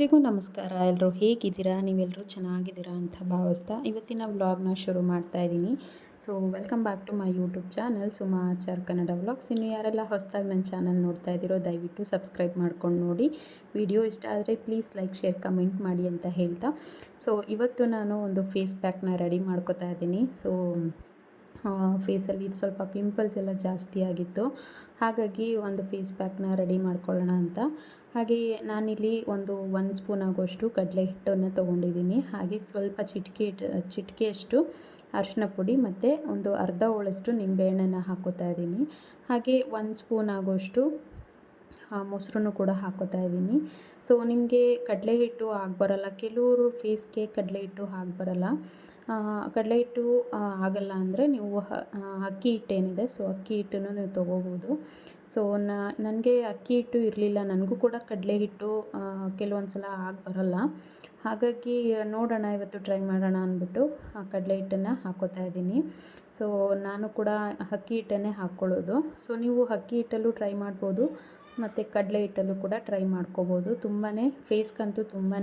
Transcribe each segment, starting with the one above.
ಎಲ್ರಿಗೂ ನಮಸ್ಕಾರ. ಎಲ್ಲರೂ ಹೇಗಿದ್ದೀರಾ? ನೀವೆಲ್ಲರೂ ಚೆನ್ನಾಗಿದ್ದೀರಾ ಅಂತ ಭಾವಿಸ್ತಾ ಇವತ್ತಿನ ವ್ಲಾಗ್ನ ಶುರು ಮಾಡ್ತಾ ಇದ್ದೀನಿ. So welcome back to my YouTube channel Suma Achar Kannada vlogs. ಇನ್ನು ಯಾರೆಲ್ಲ ಹೊಸದಾಗಿ ನನ್ನ ಚಾನಲ್ ನೋಡ್ತಾ ಇದ್ದೀರೋ, ದಯವಿಟ್ಟು ಸಬ್ಸ್ಕ್ರೈಬ್ ಮಾಡ್ಕೊಂಡು ನೋಡಿ. ವಿಡಿಯೋ ಇಷ್ಟ ಆದರೆ ಪ್ಲೀಸ್ ಲೈಕ್ ಶೇರ್ ಕಮೆಂಟ್ ಮಾಡಿ ಅಂತ ಹೇಳ್ತಾ. ಸೊ ಇವತ್ತು ನಾನು ಒಂದು ಫೇಸ್ ಪ್ಯಾಕ್ನ ರೆಡಿ ಮಾಡ್ಕೋತಾ ಇದ್ದೀನಿ. ಸೊ ಫೇಸಲ್ಲಿ ಸ್ವಲ್ಪ ಪಿಂಪಲ್ಸ್ ಎಲ್ಲ ಜಾಸ್ತಿ ಆಗಿತ್ತು. ಹಾಗಾಗಿ ಒಂದು ಫೇಸ್ ಪ್ಯಾಕ್ನ ರೆಡಿ ಮಾಡ್ಕೊಳ್ಳೋಣ ಅಂತ. ಹಾಗೆ ನಾನಿಲ್ಲಿ ಒಂದು ಒಂದು ಸ್ಪೂನ್ ಆಗೋಷ್ಟು ಕಡಲೆ ಹಿಟ್ಟನ್ನು ತೊಗೊಂಡಿದ್ದೀನಿ. ಹಾಗೆ ಸ್ವಲ್ಪ ಚಿಟಿಕೆ, ಚಿಟಿಕೆಯಷ್ಟು ಅರಿಶಿನ ಪುಡಿ ಮತ್ತು ಒಂದು ಅರ್ಧ ಹೋಳಷ್ಟು ನಿಂಬೆಹಣ್ಣನ್ನು ಹಾಕೋತಾ ಇದ್ದೀನಿ. ಹಾಗೆ ಒಂದು ಸ್ಪೂನ್ ಆಗೋಷ್ಟು ಮೊಸರನ್ನು ಕೂಡ ಹಾಕೋತಾ ಇದ್ದೀನಿ. ಸೊ ನಿಮಗೆ ಕಡಲೆ ಹಿಟ್ಟು ಬರಲ್ಲ ಕೆಲವರು ಫೇಸ್ಗೆ ಕಡಲೆ ಹಿಟ್ಟು ಬರಲ್ಲ ಕಡಲೆ ಹಿಟ್ಟು ಆಗಲ್ಲ ಅಂದರೆ ನೀವು ಅಕ್ಕಿ ಹಿಟ್ಟೇನಿದೆ ಸೊ ಅಕ್ಕಿ ಹಿಟ್ಟನ್ನು ನೀವು ತೊಗೋಬೋದು. ಸೊ ನನಗೆ ಅಕ್ಕಿ ಹಿಟ್ಟು ಇರಲಿಲ್ಲ, ನನಗೂ ಕೂಡ ಕಡಲೆ ಹಿಟ್ಟು ಕೆಲವೊಂದು ಸಲ ಆಗಿ ಬರಲ್ಲ. ಹಾಗಾಗಿ, ನೋಡೋಣ, ಇವತ್ತು ಟ್ರೈ ಮಾಡೋಣ ಅಂದ್ಬಿಟ್ಟು ಕಡಲೆ ಹಿಟ್ಟನ್ನು ಹಾಕೋತಾ ಇದ್ದೀನಿ. ಸೊ ನಾನು ಕೂಡ ಅಕ್ಕಿ ಹಿಟ್ಟನ್ನೇ ಹಾಕ್ಕೊಳ್ಳೋದು. ಸೊ ನೀವು ಅಕ್ಕಿ ಹಿಟ್ಟಲ್ಲೂ ಟ್ರೈ ಮಾಡ್ಬೋದು. ಮತ್ತು ಕಡಲೆ ಹಿಟ್ಟಲ್ಲೂ ಕೂಡ ಟ್ರೈ ಮಾಡ್ಕೋಬೋದು. ತುಂಬಾ ಫೇಸ್ಗಂತೂ ತುಂಬಾ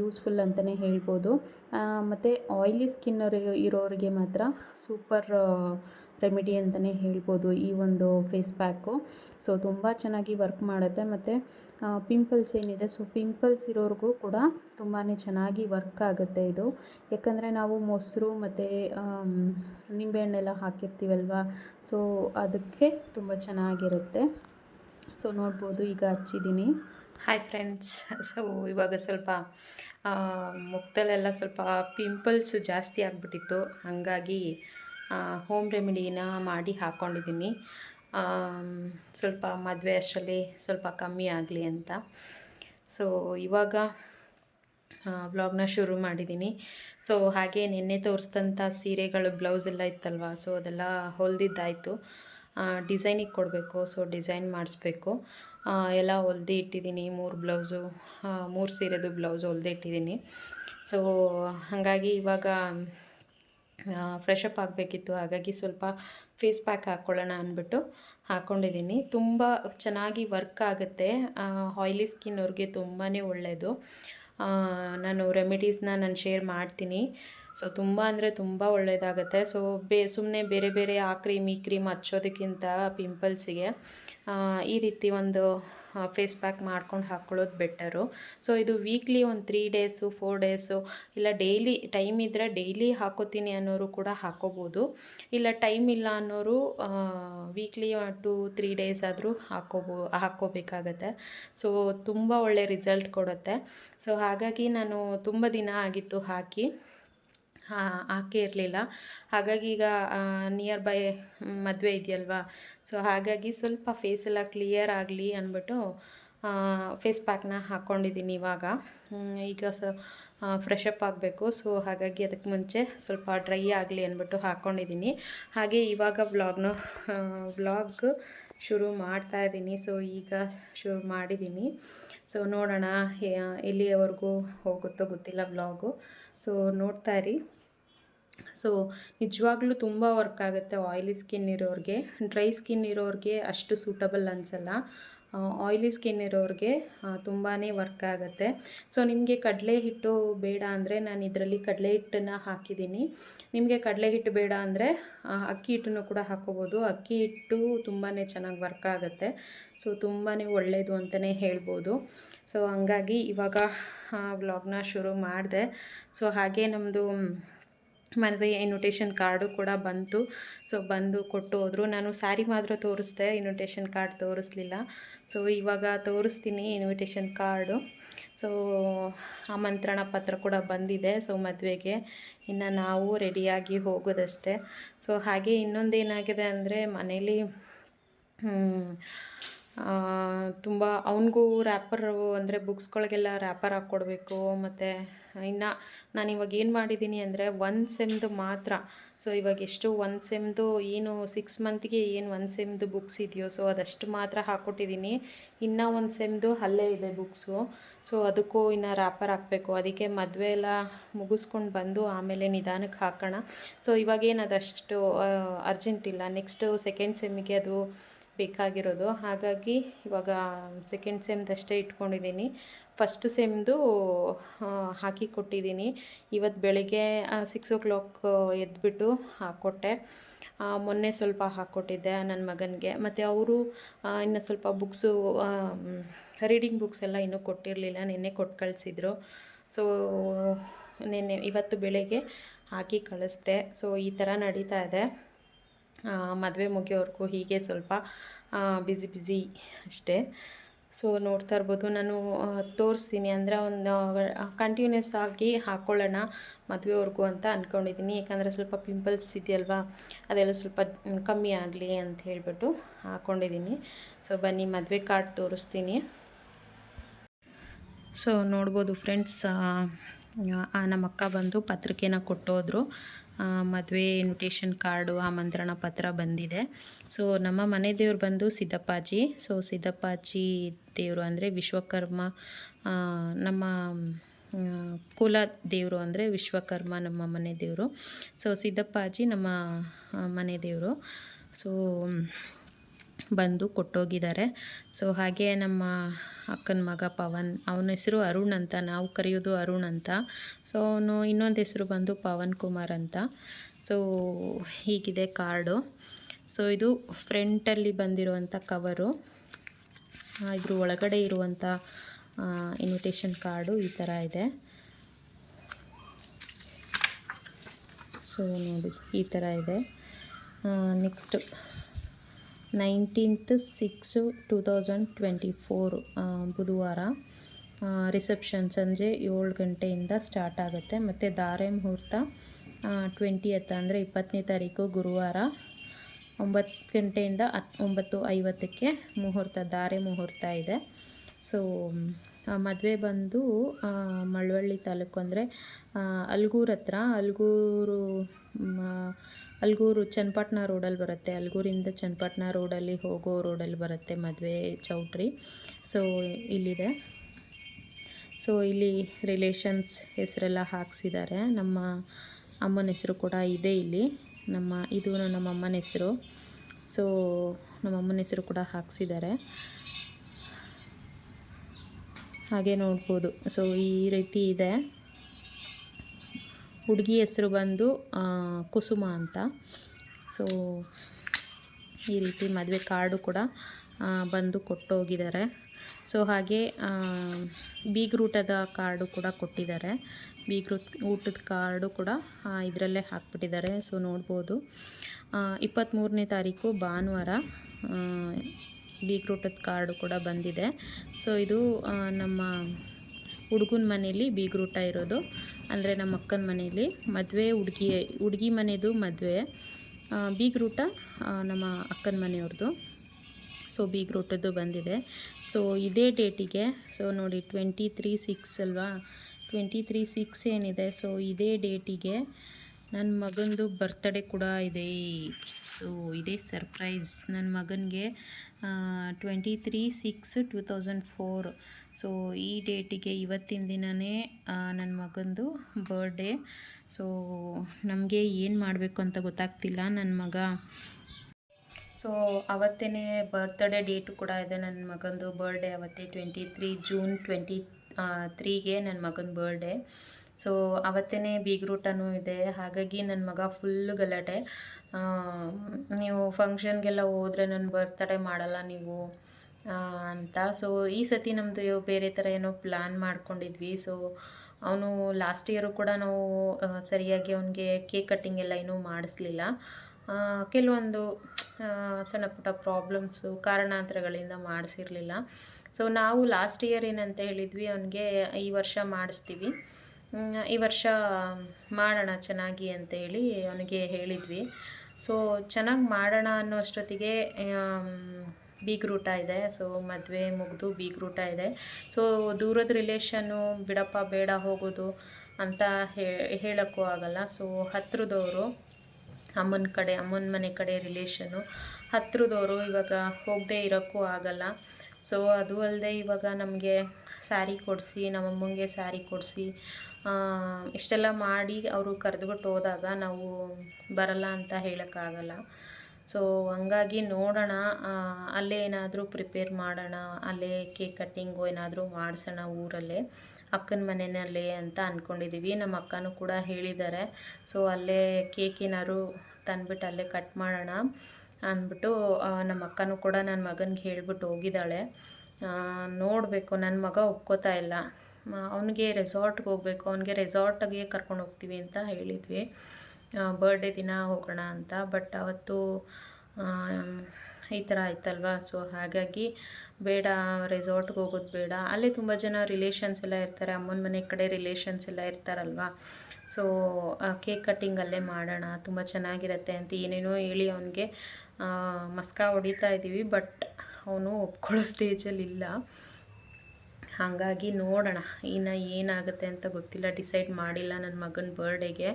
ಯೂಸ್ಫುಲ್ ಅಂತಲೇ ಹೇಳ್ಬೋದು. ಮತ್ತು ಆಯ್ಲಿ ಸ್ಕಿನ್ ಇರೋರಿಗೆ ಮಾತ್ರ ಸೂಪರ್ ರೆಮಿಡಿ ಅಂತಲೇ ಹೇಳ್ಬೋದು ಈ ಒಂದು ಫೇಸ್ ಪ್ಯಾಕು ಸೊ ತುಂಬ ಚೆನ್ನಾಗಿ ವರ್ಕ್ ಮಾಡುತ್ತೆ. ಮತ್ತು ಪಿಂಪಲ್ಸ್ ಏನಿದೆ ಸೊ ಪಿಂಪಲ್ಸ್ ಇರೋರಿಗೂ ಕೂಡ ತುಂಬಾ ಚೆನ್ನಾಗಿ ವರ್ಕ್ ಆಗುತ್ತೆ ಇದು. ಯಾಕಂದರೆ ನಾವು ಮೊಸರು ಮತ್ತು ನಿಂಬೆಹಣ್ಣೆಲ್ಲ ಹಾಕಿರ್ತೀವಲ್ವ ಸೊ ಅದಕ್ಕೆ ತುಂಬ ಚೆನ್ನಾಗಿರುತ್ತೆ. ಸೊ ನೋಡ್ಬೋದು, ಈಗ ಹಚ್ಚಿದ್ದೀನಿ. ಹಾಯ್ ಫ್ರೆಂಡ್ಸ್ ಸೊ ಇವಾಗ ಸ್ವಲ್ಪ ಮುಖದಲ್ಲೆಲ್ಲ ಸ್ವಲ್ಪ ಪಿಂಪಲ್ಸ್ ಜಾಸ್ತಿ ಆಗಿಬಿಟ್ಟಿತ್ತು. ಹಾಗಾಗಿ ಹೋಮ್ ರೆಮಿಡಿನ ಮಾಡಿ ಹಾಕ್ಕೊಂಡಿದ್ದೀನಿ ಸ್ವಲ್ಪ ಮದುವೆ ಅಷ್ಟರಲ್ಲಿ ಸ್ವಲ್ಪ ಕಮ್ಮಿ ಆಗಲಿ ಅಂತ. ಸೊ ಇವಾಗ ಬ್ಲಾಗ್ನ ಶುರು ಮಾಡಿದ್ದೀನಿ. ಸೊ ಹಾಗೆ ನಿನ್ನೆ ತೋರಿಸಿದಂಥ ಸೀರೆಗಳು ಬ್ಲೌಸ್ ಎಲ್ಲ ಇತ್ತಲ್ವ? ಸೊ ಅದೆಲ್ಲ ಹೊಲ್ದಿದ್ದಾಯಿತು. ಡಿಸೈನಿಗೆ ಕೊಡಬೇಕು, ಸೊ ಡಿಸೈನ್ ಮಾಡಿಸ್ಬೇಕು. ಎಲ್ಲ ಹೊಲ್ದು ಇಟ್ಟಿದ್ದೀನಿ, ಮೂರು ಬ್ಲೌಸು ಮೂರು ಸೀರೆದು ಬ್ಲೌಸ್ ಹೊಲ್ದು ಇಟ್ಟಿದ್ದೀನಿ. ಸೊ, ಹಾಗಾಗಿ ಇವಾಗ ಫ್ರೆಶ್ ಆಗಬೇಕಿತ್ತು, ಹಾಗಾಗಿ ಸ್ವಲ್ಪ ಫೇಸ್ ಪ್ಯಾಕ್ ಹಾಕ್ಕೊಳ್ಳೋಣ ಅಂದ್ಬಿಟ್ಟು ಹಾಕ್ಕೊಂಡಿದ್ದೀನಿ ತುಂಬ ಚೆನ್ನಾಗಿ ವರ್ಕ್ ಆಗುತ್ತೆ. ಆಯ್ಲಿ ಸ್ಕಿನ್ ಅವ್ರಿಗೆ ತುಂಬಾ ಒಳ್ಳೆಯದು ನಾನು ರೆಮಿಡೀಸ್ನ ನಾನು ಶೇರ್ ಮಾಡ್ತೀನಿ. ಸೊ ತುಂಬ ಅಂದರೆ ತುಂಬ ಒಳ್ಳೆಯದಾಗುತ್ತೆ ಸೊ ಬೇ ಸುಮ್ಮನೆ ಬೇರೆ ಬೇರೆ ಆ ಕ್ರೀಮ್ ಈ ಕ್ರೀಮ್ ಹಚ್ಚೋದಕ್ಕಿಂತ ಪಿಂಪಲ್ಸಿಗೆ ಈ ರೀತಿ ಒಂದು ಫೇಸ್ ಪ್ಯಾಕ್ ಮಾಡ್ಕೊಂಡು ಹಾಕ್ಕೊಳ್ಳೋದು ಬೆಟರು ಸೊ ಇದು ವೀಕ್ಲಿ ಒಂದು ತ್ರೀ ಡೇಸು ಫೋರ್ ಡೇಸು ಇಲ್ಲ ಡೈಲಿ ಟೈಮ್ ಇದ್ದರೆ ಡೈಲಿ ಹಾಕೋತೀನಿ ಅನ್ನೋರು ಕೂಡ ಹಾಕೋಬೋದು. ಇಲ್ಲ ಟೈಮ್ ಇಲ್ಲ ಅನ್ನೋರು ವೀಕ್ಲಿ ಟು ತ್ರೀ ಡೇಸ್ ಆದರೂ ಹಾಕೋಬೋ, ಹಾಕ್ಕೋಬೇಕಾಗತ್ತೆ. ಸೊ ತುಂಬ ಒಳ್ಳೆ ರಿಸಲ್ಟ್ ಕೊಡುತ್ತೆ. ಸೊ ಹಾಗಾಗಿ ನಾನು ತುಂಬ ದಿನ ಆಗಿತ್ತು ಹಾಕಿ ಹಾಕೇ ಇರಲಿಲ್ಲ. ಹಾಗಾಗಿ ಈಗ ನಿಯರ್ ಬೈ ಮದುವೆ ಇದೆಯಲ್ವಾ? ಸೊ ಹಾಗಾಗಿ ಸ್ವಲ್ಪ ಫೇಸೆಲ್ಲ ಕ್ಲಿಯರ್ ಆಗಲಿ ಅಂದ್ಬಿಟ್ಟು ಫೇಸ್ ಪ್ಯಾಕ್ನ ಹಾಕ್ಕೊಂಡಿದ್ದೀನಿ ಇವಾಗ. ಈಗ ಸ ಫ್ರೆಶ್ ಅಪ್ ಆಗಬೇಕು. ಸೊ ಹಾಗಾಗಿ ಅದಕ್ಕೆ ಮುಂಚೆ ಸ್ವಲ್ಪ ಡ್ರೈ ಆಗಲಿ ಅಂದ್ಬಿಟ್ಟು ಹಾಕ್ಕೊಂಡಿದ್ದೀನಿ ಹಾಗೆ ಇವಾಗ ವ್ಲಾಗ್ನ ವ್ಲಾಗ್ ಶುರು ಮಾಡ್ತಾ ಇದ್ದೀನಿ. ಸೊ ಈಗ ಶುರು ಮಾಡಿದ್ದೀನಿ. ಸೊ ನೋಡೋಣ ಎಲ್ಲಿಯವರೆಗೂ ಹೋಗುತ್ತೋ ಗೊತ್ತಿಲ್ಲ ವ್ಲಾಗು ಸೊ ನೋಡ್ತಾ ಇರಿ. ಸೊ ನಿಜವಾಗ್ಲೂ ತುಂಬ ವರ್ಕ್ ಆಗುತ್ತೆ ಆಯಿಲಿ ಸ್ಕಿನ್ ಇರೋರಿಗೆ. ಡ್ರೈ ಸ್ಕಿನ್ ಇರೋರಿಗೆ ಅಷ್ಟು ಸೂಟಬಲ್ ಅನಿಸಲ್ಲ. ಆಯಿಲಿ ಸ್ಕಿನ್ ಇರೋರಿಗೆ ತುಂಬಾ ವರ್ಕ್ ಆಗುತ್ತೆ. ಸೊ ನಿಮಗೆ ಕಡಲೆ ಹಿಟ್ಟು ಬೇಡ ಅಂದರೆ ನಾನು ಇದರಲ್ಲಿ ಕಡಲೆ ಹಿಟ್ಟನ್ನು ಹಾಕಿದ್ದೀನಿ. ನಿಮಗೆ ಕಡಲೆ ಹಿಟ್ಟು ಬೇಡ ಅಂದರೆ ಅಕ್ಕಿ ಹಿಟ್ಟನ್ನು ಕೂಡ ಹಾಕೋಬೋದು. ಅಕ್ಕಿ ಹಿಟ್ಟು ತುಂಬಾ ಚೆನ್ನಾಗಿ ವರ್ಕ್ ಆಗುತ್ತೆ. ಸೊ ತುಂಬಾ ಒಳ್ಳೆಯದು ಅಂತಲೇ ಹೇಳ್ಬೋದು. ಸೊ ಹಂಗಾಗಿ ಇವಾಗ ವ್ಲಾಗ್ನ ಶುರು ಮಾಡಿದೆ. ಸೊ ಹಾಗೆ ನಮ್ಮದು ಮದುವೆ ಇನ್ವಿಟೇಷನ್ ಕಾರ್ಡು ಕೂಡ ಬಂತು. ಸೊ ಬಂದು ಕೊಟ್ಟು ಹೋದರು ನಾನು ಸ್ಯಾರಿ ಮಾತ್ರ ತೋರಿಸ್ದೆ ಇನ್ವಿಟೇಷನ್ ಕಾರ್ಡ್ ತೋರಿಸ್ಲಿಲ್ಲ. ಸೊ ಇವಾಗ ತೋರಿಸ್ತೀನಿ ಇನ್ವಿಟೇಷನ್ ಕಾರ್ಡು ಸೊ ಆಮಂತ್ರಣ ಪತ್ರ ಕೂಡ ಬಂದಿದೆ. ಸೊ ಮದುವೆಗೆ ಇನ್ನು ನಾವು ರೆಡಿಯಾಗಿ ಹೋಗೋದಷ್ಟೇ. ಸೊ ಹಾಗೆ ಇನ್ನೊಂದೇನಾಗಿದೆ ಅಂದರೆ ಮನೇಲಿ ತುಂಬ ಅವನಿಗೂ ರ್ಯಾಪರು ಅಂದರೆ ಬುಕ್ಸ್ಗಳಿಗೆಲ್ಲ ರ್ಯಾಪರ್ ಹಾಕ್ಕೊಡ್ಬೇಕು. ಮತ್ತು ಇನ್ನು ನಾನು ಇವಾಗ ಏನು ಮಾಡಿದ್ದೀನಿ ಅಂದರೆ ಒನ್ ಸೆಮ್ದು ಮಾತ್ರ. ಸೊ ಇವಾಗ ಎಷ್ಟು ಒಂದು ಸೆಮ್ದು ಏನು ಸಿಕ್ಸ್ ಮಂತ್ಗೆ ಏನು ಒನ್ ಸೆಮ್ದು ಬುಕ್ಸ್ ಇದೆಯೋ ಸೊ ಅದಷ್ಟು ಮಾತ್ರ ಹಾಕ್ಕೊಟ್ಟಿದ್ದೀನಿ ಇನ್ನೂ ಒಂದು ಸೆಮ್ದು ಅಲ್ಲೇ ಇದೆ ಬುಕ್ಸು ಸೊ ಅದಕ್ಕೂ ಇನ್ನು ರ್ಯಾಪರ್ ಹಾಕಬೇಕು. ಅದಕ್ಕೆ ಮದುವೆ ಎಲ್ಲ ಮುಗಿಸ್ಕೊಂಡು ಬಂದು ಆಮೇಲೆ ನಿಧಾನಕ್ಕೆ ಹಾಕೋಣ. ಸೊ ಇವಾಗೇನು ಅದಷ್ಟು ಅರ್ಜೆಂಟ್ ಇಲ್ಲ. ನೆಕ್ಸ್ಟು ಸೆಕೆಂಡ್ ಸೆಮ್ಮಿಗೆ ಅದು ಬೇಕಾಗಿರೋದು. ಹಾಗಾಗಿ ಇವಾಗ ಸೆಕೆಂಡ್ ಸೆಮ್ದಷ್ಟೇ ಇಟ್ಕೊಂಡಿದ್ದೀನಿ. ಫಸ್ಟ್ ಸೆಮ್ದು ಹಾಕಿ ಕೊಟ್ಟಿದ್ದೀನಿ. ಇವತ್ತು ಬೆಳಿಗ್ಗೆ ಸಿಕ್ಸ್ ಓ ಕ್ಲಾಕ್ ಎದ್ದುಬಿಟ್ಟು ಹಾಕ್ಕೊಟ್ಟೆ ಮೊನ್ನೆ ಸ್ವಲ್ಪ ಹಾಕ್ಕೊಟ್ಟಿದ್ದೆ ನನ್ನ ಮಗನಿಗೆ. ಮತ್ತು ಅವರು ಇನ್ನು ಸ್ವಲ್ಪ ಬುಕ್ಸು ರೀಡಿಂಗ್ ಬುಕ್ಸ್ ಎಲ್ಲ ಇನ್ನೂ ಕೊಟ್ಟಿರಲಿಲ್ಲ. ನಿನ್ನೆ ಕೊಟ್ಟು ಕಳಿಸಿದ್ರು. ಸೊ ನಿನ್ನೆ, ಇವತ್ತು ಬೆಳಗ್ಗೆ ಹಾಕಿ ಕಳಿಸ್ದೆ. ಸೊ ಈ ಥರ ನಡೀತಾ ಇದೆ. ಮದುವೆ ಮುಗಿಯೋವರೆಗೂ ಹೀಗೆ ಸ್ವಲ್ಪ ಬ್ಯುಸಿ ಬ್ಯುಸಿ ಅಷ್ಟೇ. ಸೊ ನೋಡ್ತಾ ಇರ್ಬೋದು. ನಾನು ತೋರಿಸ್ತೀನಿ. ಅಂದರೆ ಒಂದು ಕಂಟಿನ್ಯೂಸ್ ಆಗಿ ಹಾಕ್ಕೊಳ್ಳೋಣ ಮದುವೆವರೆಗೂ ಅಂತ ಅಂದ್ಕೊಂಡಿದ್ದೀನಿ ಯಾಕಂದರೆ ಸ್ವಲ್ಪ ಪಿಂಪಲ್ಸ್ ಇದೆಯಲ್ವಾ, ಅದೆಲ್ಲ ಸ್ವಲ್ಪ ಕಮ್ಮಿ ಆಗಲಿ ಅಂತ ಹೇಳ್ಬಿಟ್ಟು ಹಾಕ್ಕೊಂಡಿದ್ದೀನಿ ಸೊ ಬನ್ನಿ, ಮದುವೆ ಕಾರ್ಡ್ ತೋರಿಸ್ತೀನಿ. ಸೊ ನೋಡ್ಬೋದು ಫ್ರೆಂಡ್ಸ್ ನಮ್ಮ ಅಕ್ಕ ಬಂದು ಪತ್ರಿಕೆನ ಕೊಟ್ಟೋದ್ರು. ಮದುವೆ ಇನ್ವಿಟೇಷನ್ ಕಾರ್ಡು ಆಮಂತ್ರಣ ಪತ್ರ ಬಂದಿದೆ. ಸೊ ನಮ್ಮ ಮನೆ ದೇವ್ರು ಬಂದು ಸಿದ್ದಪ್ಪಾಜಿ. ಸೊ ಸಿದ್ದಪ್ಪಾಜಿ ದೇವರು ಅಂದರೆ ವಿಶ್ವಕರ್ಮ ನಮ್ಮ ಕುಲ ದೇವರು ಅಂದರೆ ವಿಶ್ವಕರ್ಮ ನಮ್ಮ ಮನೆ ದೇವರು. ಸೊ ಸಿದ್ದಪ್ಪಾಜಿ ನಮ್ಮ ಮನೆ ದೇವರು. ಸೊ ಬಂದು ಕೊಟ್ಟೋಗಿದ್ದಾರೆ. ಸೊ ಹಾಗೆ ನಮ್ಮ ಅಕ್ಕನ ಮಗ ಪವನ್. ಅವನ ಹೆಸರು ಅರುಣ್ ಅಂತ. ನಾವು ಕರೆಯೋದು ಅರುಣ್ ಅಂತ. ಸೊ ಅವನು ಇನ್ನೊಂದು ಹೆಸರು ಬಂದು ಪವನ್ ಕುಮಾರ್ ಅಂತ. ಸೊ ಹೀಗಿದೆ ಕಾರ್ಡು. ಸೊ ಇದು ಫ್ರಂಟಲ್ಲಿ ಬಂದಿರುವಂಥ ಕವರು ಇದ್ರ ಒಳಗಡೆ ಇರುವಂಥ ಇನ್ವಿಟೇಷನ್ ಕಾರ್ಡು ಈ ಥರ ಇದೆ. ಸೊ ನೋಡಿ, ಈ ಥರ ಇದೆ. Next nineteenth six two thousand twenty four ಬುಧವಾರ ರಿಸೆಪ್ಷನ್ ಸಂಜೆ ಏಳು ಗಂಟೆಯಿಂದ ಸ್ಟಾರ್ಟ್ ಆಗುತ್ತೆ. ಮತ್ತು ಧಾರೆ ಮುಹೂರ್ತ ಟ್ವೆಂಟಿಯತ್ ಅಂದರೆ ಇಪ್ಪತ್ತನೇ ತಾರೀಕು ಗುರುವಾರ ಒಂಬತ್ತು ಗಂಟೆಯಿಂದ ಹತ್, ಒಂಬತ್ತು ಐವತ್ತಕ್ಕೆ ಮುಹೂರ್ತ, ಧಾರೆ ಮುಹೂರ್ತ ಇದೆ. ಸೊ ಮದುವೆ ಬಂದು ಮಳವಳ್ಳಿ ತಾಲೂಕು ಅಂದರೆ ಅಲ್ಗೂರು ಹತ್ರ. ಅಲ್ಗೂರು ಅಲ್ಗೂರು ಚನ್ನಪಟ್ಟಣ ರೋಡಲ್ಲಿ ಬರುತ್ತೆ. ಅಲ್ಗೂರಿಂದ ಚನ್ನಪಟ್ಟಣ ರೋಡಲ್ಲಿ ಹೋಗೋ ರೋಡಲ್ಲಿ ಬರುತ್ತೆ ಮದುವೆ ಚೌಟ್ರಿ. ಸೊ ಇಲ್ಲಿದೆ. ಸೊ ಇಲ್ಲಿ ರಿಲೇಷನ್ಸ್ ಹೆಸರೆಲ್ಲ ಹಾಕ್ಸಿದ್ದಾರೆ. ನಮ್ಮ ಅಮ್ಮನ ಹೆಸರು ಕೂಡ ಇದೆ ಇಲ್ಲಿ. ನಮ್ಮ, ಇದು ನಮ್ಮ ಅಮ್ಮನ ಹೆಸರು. ಸೊ ನಮ್ಮ ಅಮ್ಮನ ಹೆಸರು ಕೂಡ ಹಾಕ್ಸಿದ್ದಾರೆ. ಹಾಗೆ ನೋಡ್ಬೋದು. ಸೊ ಈ ರೀತಿ ಇದೆ. ಹುಡುಗಿ ಹೆಸರು ಬಂದು ಕುಸುಮ ಅಂತ. ಸೊ ಈ ರೀತಿ ಮದುವೆ ಕಾರ್ಡು ಕೂಡ ಬಂದು ಕೊಟ್ಟೋಗಿದ್ದಾರೆ. ಸೊ ಹಾಗೆ ಬೀಗ್ರೂಟದ ಕಾರ್ಡು ಕೂಡ ಕೊಟ್ಟಿದ್ದಾರೆ. ಬೀಗ್ರೂಟ್, ಊಟದ ಕಾರ್ಡು ಕೂಡ ಇದರಲ್ಲೇ ಹಾಕ್ಬಿಟ್ಟಿದ್ದಾರೆ. ಸೊ ನೋಡ್ಬೋದು. ಇಪ್ಪತ್ತ್ಮೂರನೇ ತಾರೀಕು ಭಾನುವಾರ ಬೀಗ್ರೂಟದ ಕಾರ್ಡು ಕೂಡ ಬಂದಿದೆ. ಸೊ ಇದು ನಮ್ಮ ಹುಡುಗನ ಮನೇಲಿ ಬೀಗ್ರೂಟ ಇರೋದು. ಅಂದರೆ ನಮ್ಮ ಅಕ್ಕನ ಮನೆಯಲ್ಲಿ ಮದುವೆ, ಹುಡುಗಿ ಹುಡುಗಿ ಮನೆಯದು ಮದುವೆ. ಬೀಗ್ರೂಟ ನಮ್ಮ ಅಕ್ಕನ ಮನೆಯವ್ರದ್ದು ಸೊ ಬೀಗ್ರೂಟದ್ದು ಬಂದಿದೆ. ಸೊ ಇದೇ ಡೇಟಿಗೆ ಸೊ ನೋಡಿ ಟ್ವೆಂಟಿ ತ್ರೀ ಸಿಕ್ಸ್ ಅಲ್ವಾ? ಟ್ವೆಂಟಿ ತ್ರೀ ಸಿಕ್ಸ್ ಏನಿದೆ. ಸೊ ಇದೇ ಡೇಟಿಗೆ ನನ್ನ ಮಗನದು ಬರ್ತ್ಡೇ ಕೂಡ ಇದೆ. ಸೊ ಇದೇ ಸರ್ಪ್ರೈಸ್ ನನ್ನ ಮಗನಿಗೆ twenty three six two thousand four so ಈ ಡೇಟಿಗೆ ಇವತ್ತಿನ ದಿನವೇ ನನ್ನ ಮಗಂದು ಬರ್ಡೇ ಸೊ ನಮಗೆ ಏನು ಮಾಡಬೇಕು ಅಂತ ಗೊತ್ತಾಗ್ತಿಲ್ಲ ನನ್ನ ಮಗ. ಸೊ ಅವತ್ತೇ ಬರ್ತ್ಡೇ ಡೇಟು ಕೂಡ ಇದೆ ನನ್ನ ಮಗಂದು ಬರ್ಡೇ ಅವತ್ತೇ ಟ್ವೆಂಟಿ ತ್ರೀ ಜೂನ್ ಟ್ವೆಂಟಿ ತ್ರೀಗೆ ನನ್ನ ಮಗನ ಬರ್ಡೇ ಸೊ ಅವತ್ತೇ ಬೀಗ್ರೂಟನೂ ಇದೆ. ಹಾಗಾಗಿ ನನ್ನ ಮಗ ಫುಲ್ ಗಲಾಟೆ. ನೀವು ಫಂಕ್ಷನ್ಗೆಲ್ಲ ಹೋದರೆ ನನ್ನ ಬರ್ತಡೇ ಮಾಡಲ್ಲ ನೀವು ಅಂತ. ಸೊ ಈ ಸತಿ ನಮ್ಮದು ಬೇರೆ ಥರ ಏನೋ ಪ್ಲ್ಯಾನ್ ಮಾಡ್ಕೊಂಡಿದ್ವಿ. ಸೊ ಅವನು ಲಾಸ್ಟ್ ಇಯರು ಕೂಡ ನಾವು ಸರಿಯಾಗಿ ಅವನಿಗೆ ಕೇಕ್ ಕಟ್ಟಿಂಗ್ ಎಲ್ಲ ಏನೂ ಮಾಡಿಸ್ಲಿಲ್ಲ. ಕೆಲವೊಂದು ಸಣ್ಣ ಪುಟ್ಟ ಪ್ರಾಬ್ಲಮ್ಸು ಕಾರಣಾಂತರಗಳಿಂದ ಮಾಡಿಸಿರಲಿಲ್ಲ. ಸೊ ನಾವು ಲಾಸ್ಟ್ ಇಯರ್ ಏನಂತ ಹೇಳಿದ್ವಿ, ಅವನಿಗೆ ಈ ವರ್ಷ ಮಾಡಿಸ್ತೀವಿ. ಈ ವರ್ಷ ಮಾಡೋಣ ಚೆನ್ನಾಗಿ ಅಂತ ಹೇಳಿ ಅವನಿಗೆ ಹೇಳಿದ್ವಿ. ಸೊ ಚೆನ್ನಾಗಿ ಮಾಡೋಣ ಅನ್ನೋ ಅಷ್ಟೊತ್ತಿಗೆ ಬೀಗ್ರೂಟ ಇದೆ. ಸೊ ಮದುವೆ ಮುಗಿದು ಬೀಗ್ರೂಟ ಇದೆ. ಸೊ ದೂರದ ರಿಲೇಷನ್ನು ಬಿಡಪ್ಪ ಬೇಡ ಹೋಗೋದು ಅಂತ ಹೇಳೋಕ್ಕೂ ಆಗಲ್ಲ. ಸೊ ಹತ್ರದವರು, ಅಮ್ಮನ ಕಡೆ, ಅಮ್ಮನ ಮನೆ ಕಡೆ ರಿಲೇಷನು ಹತ್ರದವರು ಇವಾಗ ಹೋಗದೆ ಇರೋಕ್ಕೂ ಆಗಲ್ಲ. ಸೊ ಅದು ಅಲ್ಲದೆ ಇವಾಗ ನಮಗೆ ಸ್ಯಾರಿ ಕೊಡಿಸಿ, ನಮ್ಮಮ್ಮಂಗೆ ಸ್ಯಾರಿ ಕೊಡಿಸಿ ಇಷ್ಟೆಲ್ಲ ಮಾಡಿ ಅವರು ಕರೆದುಬಿಟ್ಟು ಹೋದಾಗ ನಾವು ಬರಲ್ಲ ಅಂತ ಹೇಳೋಕ್ಕಾಗಲ್ಲ. ಸೊ ಹಂಗಾಗಿ ನೋಡೋಣ ಅಲ್ಲೇ ಏನಾದರೂ ಪ್ರಿಪೇರ್ ಮಾಡೋಣ, ಅಲ್ಲೇ ಕೇಕ್ ಕಟ್ಟಿಂಗು ಏನಾದರೂ ಮಾಡಿಸೋಣ ಊರಲ್ಲೇ, ಅಕ್ಕನ ಮನೆಯಲ್ಲೇ ಅಂತ ಅಂದ್ಕೊಂಡಿದ್ದೀವಿ ನಮ್ಮ ಅಕ್ಕನೂ ಕೂಡ ಹೇಳಿದ್ದಾರೆ. ಸೊ ಅಲ್ಲೇ ಕೇಕ್ ಏನಾದ್ರು ತಂದ್ಬಿಟ್ಟು ಅಲ್ಲೇ ಕಟ್ ಮಾಡೋಣ ಅಂದ್ಬಿಟ್ಟು ನಮ್ಮ ಅಕ್ಕನೂ ಕೂಡ ನನ್ನ ಮಗನಿಗೆ ಹೇಳ್ಬಿಟ್ಟು ಹೋಗಿದ್ದಾಳೆ. ನೋಡಬೇಕು, ನನ್ನ ಮಗ ಒಪ್ಕೋತಾ ಇಲ್ಲ. ಅವನಿಗೆ ರೆಸಾರ್ಟ್ಗೆ ಹೋಗಬೇಕು, ಅವನಿಗೆ ರೆಸಾರ್ಟಿಗೆ ಕರ್ಕೊಂಡು ಹೋಗ್ತೀವಿ ಅಂತ ಹೇಳಿದ್ವಿ. ಬರ್ಡೇ ದಿನ ಹೋಗೋಣ ಅಂತ ಬಟ್ ಅವತ್ತು ಈ ಥರ ಆಯ್ತಲ್ವಾ? ಸೊ ಹಾಗಾಗಿ ಬೇಡ ರೆಸಾರ್ಟ್ಗೆ ಹೋಗೋದು ಬೇಡ. ಅಲ್ಲೇ ತುಂಬ ಜನ ರಿಲೇಷನ್ಸ್ ಎಲ್ಲ ಇರ್ತಾರೆ, ಅಮ್ಮನ ಮನೆ ಕಡೆ ರಿಲೇಷನ್ಸ್ ಎಲ್ಲ ಇರ್ತಾರಲ್ವಾ? ಸೊ ಕೇಕ್ ಕಟ್ಟಿಂಗ್ ಅಲ್ಲೇ ಮಾಡೋಣ, ತುಂಬ ಚೆನ್ನಾಗಿರುತ್ತೆ ಅಂತ ಏನೇನೋ ಹೇಳಿ ಅವನಿಗೆ ಮಸ್ಕ ಹೊಡಿತಾ ಇದ್ದೀವಿ ಬಟ್ ಅವನು ಒಪ್ಕೊಳ್ಳೋ ಸ್ಟೇಜಲ್ಲಿ ಇಲ್ಲ. ಹಾಗಾಗಿ ನೋಡೋಣ. ಇನ್ನು ಏನಾಗುತ್ತೆ ಅಂತ ಗೊತ್ತಿಲ್ಲ. ಡಿಸೈಡ್ ಮಾಡಿಲ್ಲ ನನ್ನ ಮಗನ ಬರ್ಡೇಗೆ.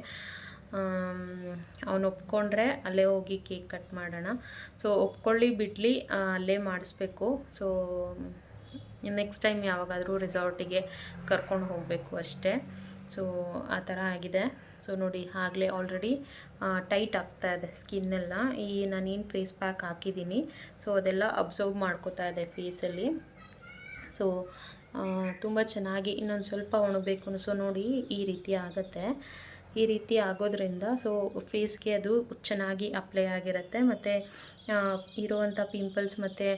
ಅವನು ಒಪ್ಕೊಂಡ್ರೆ ಅಲ್ಲೇ ಹೋಗಿ ಕೇಕ್ ಕಟ್ ಮಾಡೋಣ. ಸೊ, ಒಪ್ಕೊಳ್ಳಿ ಬಿಡಲಿ ಅಲ್ಲೇ ಮಾಡಿಸ್ಬೇಕು. ಸೊ, ನೆಕ್ಸ್ಟ್ ಟೈಮ್ ಯಾವಾಗಾದರೂ ರೆಸಾರ್ಟಿಗೆ ಕರ್ಕೊಂಡು ಹೋಗಬೇಕು ಅಷ್ಟೇ. ಸೊ, ಆ ಥರ ಆಗಿದೆ. ಸೊ, ನೋಡಿ, ಆಗಲೇ ಆಲ್ರೆಡಿ ಟೈಟ್ ಆಗ್ತಾ ಇದೆ ಸ್ಕಿನ್ನೆಲ್ಲ. ಈ ನಾನೇನು ಫೇಸ್ ಪ್ಯಾಕ್ ಹಾಕಿದ್ದೀನಿ. ಸೊ, ಅದೆಲ್ಲ ಅಬ್ಸರ್ವ್ ಮಾಡ್ಕೋತಾ ಇದೆ ಫೇಸಲ್ಲಿ. ಸೊ ತುಂಬ ಚೆನ್ನಾಗಿ ಇನ್ನೊಂದು ಸ್ವಲ್ಪ ಒಣಬೇಕು ಸೊ ನೋಡಿ, ಈ ರೀತಿ ಆಗುತ್ತೆ. ಈ ರೀತಿ ಆಗೋದ್ರಿಂದ ಸೊ ಫೇಸ್ಗೆ ಅದು ಚೆನ್ನಾಗಿ ಅಪ್ಲೈ ಆಗಿರುತ್ತೆ. ಮತ್ತು ಇರುವಂಥ ಪಿಂಪಲ್ಸ್ ಮತ್ತು,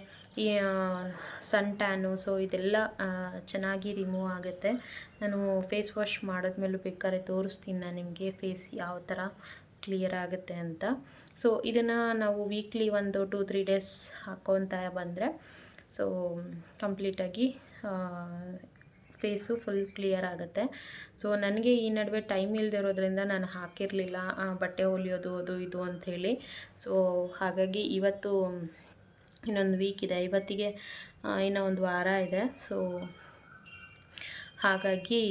ಈ ಸನ್ ಟ್ಯಾನು ಸೊ ಇದೆಲ್ಲ ಚೆನ್ನಾಗಿ ರಿಮೂವ್ ಆಗುತ್ತೆ. ನಾನು ಫೇಸ್ ವಾಶ್ ಮಾಡಿದ್ಮೇಲೂ ಬೇಕಾದ್ರೆ ತೋರಿಸ್ತೀನಿ ನಾನು ನಿಮಗೆ ಫೇಸ್ ಯಾವ ಥರ ಕ್ಲಿಯರ್ ಆಗುತ್ತೆ ಅಂತ. ಸೊ ಇದನ್ನು ನಾವು ವೀಕ್ಲಿ ಒಂದು ಟೂ ತ್ರೀ ಡೇಸ್ ಹಾಕ್ಕೊತಾ ಬಂದರೆ ಸೊ ಕಂಪ್ಲೀಟಾಗಿ ಫೇಸು ಫುಲ್ ಕ್ಲಿಯರ್ ಆಗುತ್ತೆ. ಸೊ ನನಗೆ ಈ ನಡುವೆ ಟೈಮ್ ಇಲ್ಲದೆ ಇರೋದ್ರಿಂದ ನಾನು ಹಾಕಿರಲಿಲ್ಲ. ಬಟ್ಟೆ ಹೊಲಿಯೋದು, ಅದು, ಇದು ಅಂಥೇಳಿ. ಸೊ ಹಾಗಾಗಿ ಇವತ್ತು ಇನ್ನೊಂದು ವೀಕ್ ಇದೆ. ಇವತ್ತಿಗೆ ಇನ್ನೂ ಒಂದು ವಾರ ಇದೆ. ಸೊ ಹಾಗಾಗಿ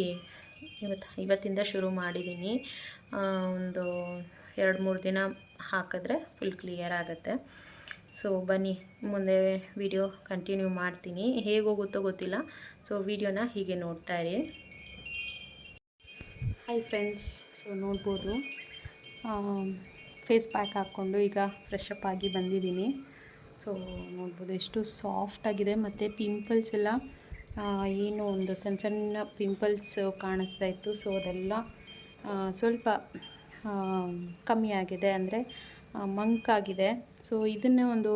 ಇವತ್ತು ಇವತ್ತಿಂದ ಶುರು ಮಾಡಿದ್ದೀನಿ ಒಂದು ಎರಡು ಮೂರು ದಿನ ಹಾಕಿದ್ರೆ ಫುಲ್ ಕ್ಲಿಯರ್ ಆಗುತ್ತೆ. ಸೊ ಬನ್ನಿ, ಮುಂದೆ ವಿಡಿಯೋ ಕಂಟಿನ್ಯೂ ಮಾಡ್ತೀನಿ. ಹೇಗೆ ಹೋಗುತ್ತೋ ಗೊತ್ತಿಲ್ಲ. ಸೊ ವಿಡಿಯೋನ ಹೀಗೆ ನೋಡ್ತಾ ಇರಿ. ಹಾಯ್ ಫ್ರೆಂಡ್ಸ್ ಸೊ ನೋಡ್ಬೋದು. ಫೇಸ್ ಪ್ಯಾಕ್ ಹಾಕ್ಕೊಂಡು ಈಗ ಫ್ರೆಶ್ ಅಪ್ ಆಗಿ ಬಂದಿದ್ದೀನಿ. ಸೊ ನೋಡ್ಬೋದು ಎಷ್ಟು ಸಾಫ್ಟಾಗಿದೆ ಮತ್ತು ಪಿಂಪಲ್ಸ್ ಎಲ್ಲ ಏನು ಒಂದು ಸಣ್ಣ ಸಣ್ಣ ಪಿಂಪಲ್ಸ್ ಕಾಣಿಸ್ತಾ ಇತ್ತು. ಸೊ ಅದೆಲ್ಲ ಸ್ವಲ್ಪ ಕಮ್ಮಿ ಆಗಿದೆ ಅಂದರೆ ಮಂಕಾಗಿದೆ ಸೊ ಇದನ್ನೇ ಒಂದು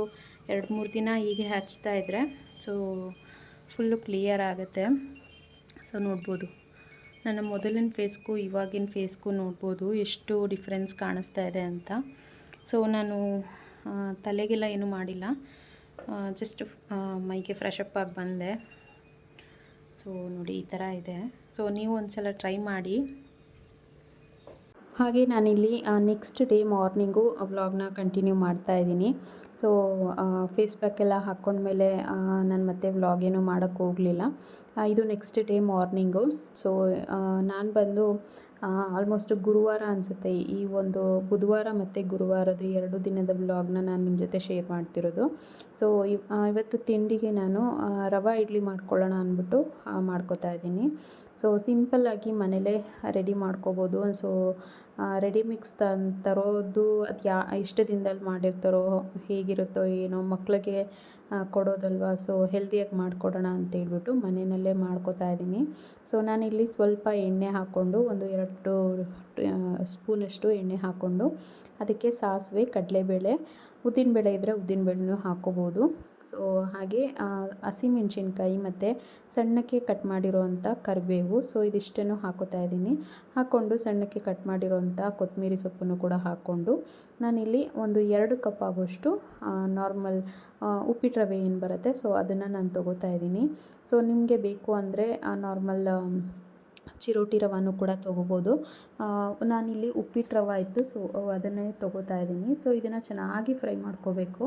ಎರಡು ಮೂರು ದಿನ ಹೀಗೆ ಹಚ್ತಾ ಇದ್ದರೆ ಸೊ ಫುಲ್ಲು ಕ್ಲಿಯರ್ ಆಗುತ್ತೆ. ಸೊ ನೋಡ್ಬೋದು. ನನ್ನ ಮೊದಲಿನ ಫೇಸ್ಗೂ ಇವಾಗಿನ ಫೇಸ್ಗೂ ನೋಡ್ಬೋದು ಎಷ್ಟು ಡಿಫ್ರೆನ್ಸ್ ಕಾಣಿಸ್ತಾ ಇದೆ ಅಂತ. ಸೊ ನಾನು ತಲೆಗೆಲ್ಲ ಏನೂ ಮಾಡಿಲ್ಲ. ಜಸ್ಟ್ ಮೈಗೆ ಫ್ರೆಶ್ ಅಪ್ ಆಗಿ ಬಂದೆ. ಸೊ ನೋಡಿ, ಈ ಥರ ಇದೆ. ಸೊ ನೀವು ಒಂದು ಸಲ ಟ್ರೈ ಮಾಡಿ. ಹಾಗೆ ನಾನಿಲ್ಲಿ ನೆಕ್ಸ್ಟ್ ಡೇ ಮಾರ್ನಿಂಗು ವ್ಲಾಗ್ನ ಕಂಟಿನ್ಯೂ ಮಾಡ್ತಾ ಇದ್ದೀನಿ. ಸೊ ಫೇಸ್ ಪ್ಯಾಕ್ ಎಲ್ಲ ಹಾಕ್ಕೊಂಡ್ಮೇಲೆ ನಾನು ಮತ್ತೆ ವ್ಲಾಗ್ ಏನೂ ಮಾಡೋಕ್ಕೆ ಹೋಗಲಿಲ್ಲ. ಇದು ನೆಕ್ಸ್ಟ್ ಡೇ ಮಾರ್ನಿಂಗು ಸೊ ನಾನು ಬಂದು ಆಲ್ಮೋಸ್ಟ್ ಗುರುವಾರ ಅನಿಸುತ್ತೆ. ಈ ಒಂದು ಬುಧವಾರ ಮತ್ತು ಗುರುವಾರದ ಎರಡು ದಿನದ ವ್ಲಾಗ್ನ ನಾನು ನಿಮ್ಮ ಜೊತೆ ಶೇರ್ ಮಾಡ್ತಿರೋದು. ಸೊ ಇವತ್ತು ತಿಂಡಿಗೆ ನಾನು ರವಾ ಇಡ್ಲಿ ಮಾಡ್ಕೊಳ್ಳೋಣ ಅಂದ್ಬಿಟ್ಟು ಮಾಡ್ಕೊತಾ ಇದ್ದೀನಿ. ಸೊ ಸಿಂಪಲ್ಲಾಗಿ ಮನೇಲೇ ರೆಡಿ ಮಾಡ್ಕೋಬೋದು. ಸೊ ರೆಡಿ ಮಿಕ್ಸ್ ತನ್ ತರೋದು ಅದು ಯಾ ಎಷ್ಟು ದಿನದಲ್ಲಿ ಮಾಡಿರ್ತಾರೋ ಹೇಗಿರುತ್ತೋ ಏನೋ ಮಕ್ಕಳಿಗೆ ಕೊಡೋದಲ್ವಾ? ಸೊ ಹೆಲ್ದಿಯಾಗಿ ಮಾಡಿಕೊಡೋಣ ಅಂತೇಳ್ಬಿಟ್ಟು ಮನೆಯಲ್ಲೇ ಮಾಡ್ಕೋತಾ ಇದ್ದೀನಿ. ಸೊ ನಾನಿಲ್ಲಿ ಸ್ವಲ್ಪ ಎಣ್ಣೆ ಹಾಕ್ಕೊಂಡು ಒಂದು ಎರಡು ಸ್ಪೂನಷ್ಟು ಎಣ್ಣೆ ಹಾಕ್ಕೊಂಡು ಅದಕ್ಕೆ ಸಾಸಿವೆ, ಕಡಲೆಬೇಳೆ, ಉದ್ದಿನಬೇಳೆ ಇದ್ದರೆ ಉದ್ದಿನಬೇಳೆನೂ ಹಾಕ್ಕೋಬೋದು ಸೊ, ಹಾಗೆ ಹಸಿಮೆಣ್ಸಿನ್ಕಾಯಿ ಮತ್ತು ಸಣ್ಣಕ್ಕೆ ಕಟ್ ಮಾಡಿರೋವಂಥ ಕರಿಬೇವು, ಸೊ ಇದಿಷ್ಟನ್ನು ಹಾಕೋತಾ ಇದ್ದೀನಿ. ಹಾಕ್ಕೊಂಡು ಸಣ್ಣಕ್ಕೆ ಕಟ್ ಮಾಡಿರೋವಂಥ ಕೊತ್ತಂಬರಿ ಸೊಪ್ಪನ್ನು ಕೂಡ ಹಾಕ್ಕೊಂಡು ನಾನಿಲ್ಲಿ ಒಂದು ಎರಡು ಕಪ್ ಆಗೋಷ್ಟು ನಾರ್ಮಲ್ ಉಪ್ಪಿಟ್ಟು ರವೆ ಏನು ಬರುತ್ತೆ, ಸೊ ಅದನ್ನು ನಾನು ತೊಗೋತಾ ಇದ್ದೀನಿ. ಸೊ, ನಿಮಗೆ ಬೇಕು ಅಂದರೆ ನಾರ್ಮಲ್ ಚಿರೋಟಿ ರವಾನು ಕೂಡ ತೊಗೋಬೋದು. ನಾನಿಲ್ಲಿ ಉಪ್ಪಿಟ್ಟು ರವೆ ಇತ್ತು ಸೊ ಅದನ್ನೇ ತೊಗೋತಾ ಇದ್ದೀನಿ. ಸೊ ಇದನ್ನು ಚೆನ್ನಾಗಿ ಫ್ರೈ ಮಾಡ್ಕೋಬೇಕು.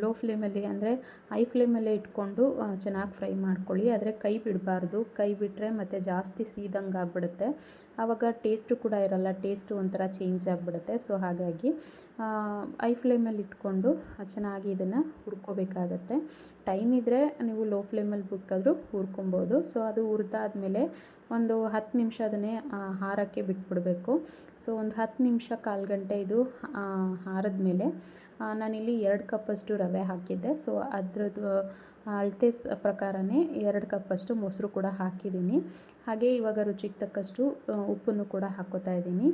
ಲೋ ಫ್ಲೇಮಲ್ಲಿ ಅಂದರೆ ಹೈ ಫ್ಲೇಮಲ್ಲೇ ಇಟ್ಕೊಂಡು ಚೆನ್ನಾಗಿ ಫ್ರೈ ಮಾಡ್ಕೊಳ್ಳಿ. ಆದರೆ ಕೈ ಬಿಡಬಾರ್ದು. ಕೈ ಬಿಟ್ಟರೆ ಮತ್ತು ಜಾಸ್ತಿ ಸೀದಂಗೆ ಆಗಿಬಿಡುತ್ತೆ. ಆವಾಗ ಟೇಸ್ಟು ಕೂಡ ಇರಲ್ಲ. ಟೇಸ್ಟು ಒಂಥರ ಚೇಂಜ್ ಆಗಿಬಿಡುತ್ತೆ. ಸೊ ಹಾಗಾಗಿ ಐ ಫ್ಲೇಮಲ್ಲಿ ಇಟ್ಕೊಂಡು ಚೆನ್ನಾಗಿ ಇದನ್ನು ಹುರ್ಕೋಬೇಕಾಗತ್ತೆ. ಟೈಮ್ ಇದ್ದರೆ ನೀವು ಲೋ ಫ್ಲೇಮಲ್ಲಿ ಬುಕ್ಕಾದರೂ ಹುರ್ಕೊಬೋದು. ಸೊ ಅದು ಹುರಿದಾದ್ಮೇಲೆ ಒಂದು ಹತ್ತು ನಿಮಿಷ ಅದನ್ನೇ ಹಾರಕ್ಕೆ ಬಿಟ್ಬಿಡಬೇಕು. ಸೊ, ಒಂದು ಹತ್ತು ನಿಮಿಷ ಕಾಲು ಗಂಟೆ ಇದು ಹಾರದ ಮೇಲೆ ನಾನಿಲ್ಲಿ ಎರಡು ಕಪ್ಪಷ್ಟು ರವೆ ಹಾಕಿದ್ದೆ. ಸೊ ಅದರದ್ದು ಅಳತೆ ಪ್ರಕಾರನೇ ಎರಡು ಕಪ್ಪಷ್ಟು ಮೊಸರು ಕೂಡ ಹಾಕಿದ್ದೀನಿ. ಹಾಗೆ ಇವಾಗ ರುಚಿಗೆ ತಕ್ಕಷ್ಟು ಉಪ್ಪನ್ನು ಕೂಡ ಹಾಕೋತಾ ಇದ್ದೀನಿ.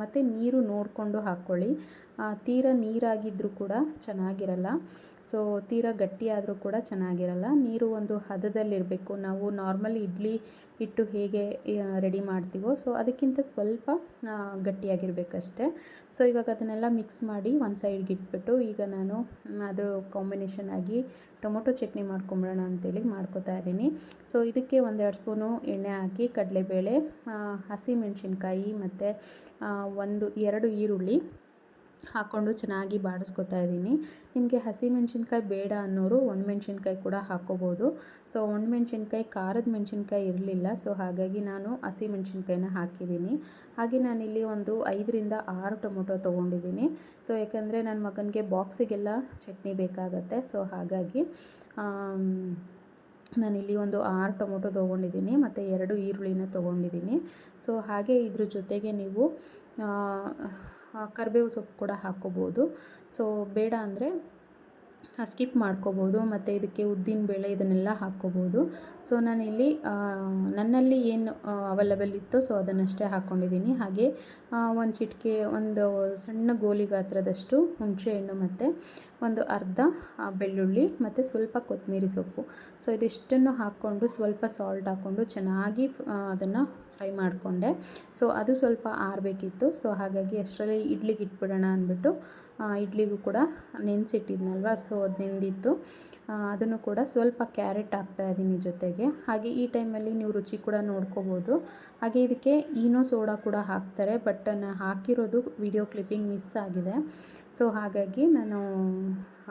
ಮತ್ತು ನೀರು ನೋಡಿಕೊಂಡು ಹಾಕ್ಕೊಳ್ಳಿ ತೀರ ನೀರಾಗಿದ್ದರೂ ಕೂಡ ಚೆನ್ನಾಗಿರಲ್ಲ. ಸೊ ತೀರ ಗಟ್ಟಿಯಾದರೂ ಕೂಡ ಚೆನ್ನಾಗಿರಲ್ಲ. ನೀರು ಒಂದು ಹದದಲ್ಲಿರಬೇಕು. ನಾವು ನಾರ್ಮಲ್ ಇಡ್ಲಿ ಹಿಟ್ಟು ಹೇಗೆ ರೆಡಿ ಮಾಡ್ತೀವೋ ಸೊ ಅದಕ್ಕಿಂತ ಸ್ವಲ್ಪ ಗಟ್ಟಿಯಾಗಿರಬೇಕಷ್ಟೆ. ಸೊ ಇವಾಗ ಅದನ್ನೆಲ್ಲ ಮಿಕ್ಸ್ ಮಾಡಿ ಒಂದು ಸೈಡ್ಗೆ ಇಟ್ಬಿಟ್ಟು ಈಗ ನಾನು ಅದ್ರ ಕಾಂಬಿನೇಷನ್ ಆಗಿ ಟೊಮೊಟೊ ಚಟ್ನಿ ಮಾಡ್ಕೊಂಬಿಡೋಣ ಅಂತೇಳಿ ಮಾಡ್ಕೊತಾ ಇದ್ದೀನಿ. ಸೊ ಇದಕ್ಕೆ ಒಂದೆರಡು ಸ್ಪೂನು ಎಣ್ಣೆ ಹಾಕಿ, ಕಡಲೆಬೇಳೆ ಹಸಿಮೆಣಸಿನ್ಕಾಯಿ ಮತ್ತು ಒಂದು ಎರಡು ಈರುಳ್ಳಿ. ಹಾಕ್ಕೊಂಡು ಚೆನ್ನಾಗಿ ಬಾಡಿಸ್ಕೊತಾ ಇದ್ದೀನಿ. ನಿಮಗೆ ಹಸಿಮೆಣ್ಸಿನ್ಕಾಯಿ ಬೇಡ ಅನ್ನೋರು ಒಣಮೆಣ್ಸಿನ್ಕಾಯಿ ಕೂಡ ಹಾಕ್ಕೋಬೋದು. ಸೊ, ಒಣಮೆಣ್ಸಿನ್ಕಾಯಿ ಖಾರದ ಮೆಣಸಿನ್ಕಾಯಿ ಇರಲಿಲ್ಲ. ಸೊ, ಹಾಗಾಗಿ ನಾನು ಹಸಿಮೆಣ್ಸಿನ್ಕಾಯಿನ ಹಾಕಿದ್ದೀನಿ. ಹಾಗೆ ನಾನಿಲ್ಲಿ ಒಂದು ಐದರಿಂದ ಆರು ಟೊಮೊಟೊ ತೊಗೊಂಡಿದ್ದೀನಿ. ಸೊ, ಯಾಕಂದರೆ ನನ್ನ ಮಗನಿಗೆ ಬಾಕ್ಸಿಗೆಲ್ಲ ಚಟ್ನಿ ಬೇಕಾಗತ್ತೆ. ಸೊ, ಹಾಗಾಗಿ ನಾನಿಲ್ಲಿ ಒಂದು ಆರು ಟೊಮೊಟೊ ತೊಗೊಂಡಿದ್ದೀನಿ ಮತ್ತು ಎರಡು ಈರುಳ್ಳಿನ ತೊಗೊಂಡಿದ್ದೀನಿ. ಸೊ, ಹಾಗೆ ಇದ್ರ ಜೊತೆಗೆ ನೀವು ಕರಿಬೇವು ಸೊಪ್ಪು ಕೂಡ ಹಾಕ್ಕೋಬೋದು ಸೊ ಬೇಡ ಅಂದರೆ ಸ್ಕಿಪ್ ಮಾಡ್ಕೋಬೋದು ಮತ್ತು ಇದಕ್ಕೆ ಉದ್ದಿನ ಬೇಳೆ ಇದನ್ನೆಲ್ಲ ಹಾಕ್ಕೋಬೋದು. ಸೊ ನಾನಿಲ್ಲಿ ನನ್ನಲ್ಲಿ ಏನು ಅವೈಲಬಲ್ ಇತ್ತು ಸೊ ಅದನ್ನಷ್ಟೇ ಹಾಕ್ಕೊಂಡಿದ್ದೀನಿ ಹಾಗೆ ಒಂದು ಚಿಟಿಕೆ, ಒಂದು ಸಣ್ಣ ಗೋಲಿ ಗಾತ್ರದಷ್ಟು ಹುಣಸೆಹಣ್ಣು ಮತ್ತು ಒಂದು ಅರ್ಧ ಬೆಳ್ಳುಳ್ಳಿ ಮತ್ತು ಸ್ವಲ್ಪ ಕೊತ್ತಂಬರಿ ಸೊಪ್ಪು. ಸೊ ಇದಿಷ್ಟನ್ನು ಹಾಕ್ಕೊಂಡು ಸ್ವಲ್ಪ ಸಾಲ್ಟ್ ಹಾಕ್ಕೊಂಡು ಚೆನ್ನಾಗಿ ಅದನ್ನು ಫ್ರೈ ಮಾಡಿಕೊಂಡೆ. ಸೊ ಅದು ಸ್ವಲ್ಪ ಆರಬೇಕಿತ್ತು. ಸೊ ಹಾಗಾಗಿ ಅಷ್ಟರಲ್ಲಿ ಇಡ್ಲಿಗೆ ಇಟ್ಬಿಡೋಣ ಅಂದ್ಬಿಟ್ಟು ಇಡ್ಲಿಗೂ ಕೂಡ ನೆನೆಸಿಟ್ಟಿದ್ನಲ್ವ? ಸೊ ಅದು ನೆಂದಿತ್ತು ಅದನ್ನು ಕೂಡ ಸ್ವಲ್ಪ ಕ್ಯಾರೆಟ್ ಇದ್ದೀನಿ ಜೊತೆಗೆ. ಹಾಗೆ ಈ ಟೈಮಲ್ಲಿ ನೀವು ರುಚಿ ಕೂಡ ನೋಡ್ಕೋಬೋದು. ಹಾಗೆ ಇದಕ್ಕೆ ಈನೋ ಸೋಡಾ ಕೂಡ ಹಾಕ್ತಾರೆ, ಬಟ್ ನಾನು ಹಾಕಿರೋದು ವಿಡಿಯೋ ಕ್ಲಿಪ್ಪಿಂಗ್ ಮಿಸ್ ಆಗಿದೆ. ಸೊ, ಹಾಗಾಗಿ ನಾನು